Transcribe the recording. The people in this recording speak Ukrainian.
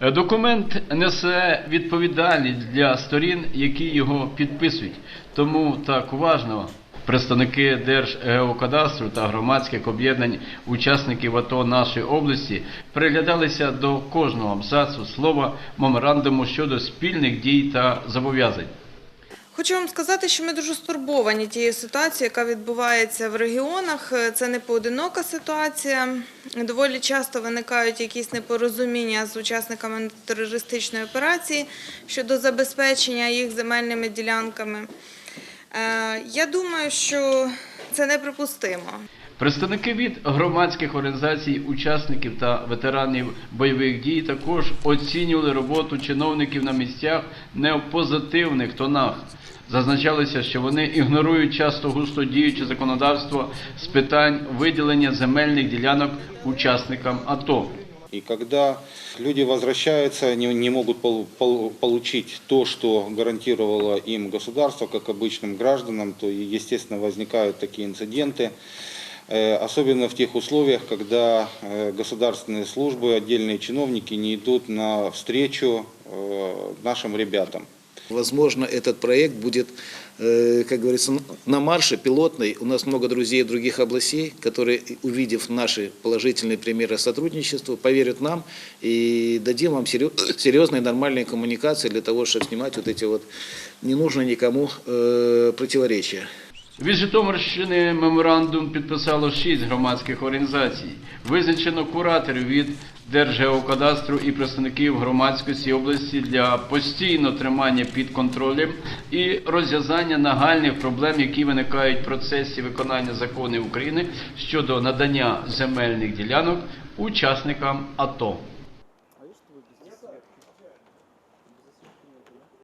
Е, Документ несе відповідальність для сторін, які його підписують. Тому так уважно представники Держгеокадастру та громадських об'єднань учасників АТО нашої області приглядалися до кожного абзацу слова меморандуму щодо спільних дій та зобов'язань. Хочу вам сказати, що ми дуже стурбовані тією ситуацією, яка відбувається в регіонах. Це не поодинока ситуація. Доволі часто виникають якісь непорозуміння з учасниками терористичної операції щодо забезпечення їх земельними ділянками. Е, Я думаю, що це неприпустимо. Представники від громадських організацій, учасників та ветеранів бойових дій також оцінювали роботу чиновників на місцях не в позитивних тонах. Зазначалося, що вони ігнорують часто густо діюче законодавство з питань виділення земельних ділянок учасникам АТО. И когда люди возвращаются, не, не могут пол- пол- получить то, что гарантировало им государство, как обычным гражданам, то, естественно, возникают такие инциденты. Э, Особенно в тех условиях, когда э, государственные службы, отдельные чиновники не идут навстречу э, нашим ребятам. Возможно, этот проект будет, э, как говорится, на марше пилотный. У нас много друзей других областей, которые, увидев наши положительные примеры сотрудничества, поверят нам и дадим вам серьезные нормальные коммуникации для того, чтобы снимать вот эти вот не нужно никому э, противоречия. Від Житомирщини меморандум підписало шість громадських організацій. Визначено кураторів від Держгеокадастру і представників громадськості області для постійного тримання під контролем і розв'язання нагальних проблем, які виникають в процесі виконання законів України щодо надання земельних ділянок учасникам АТО.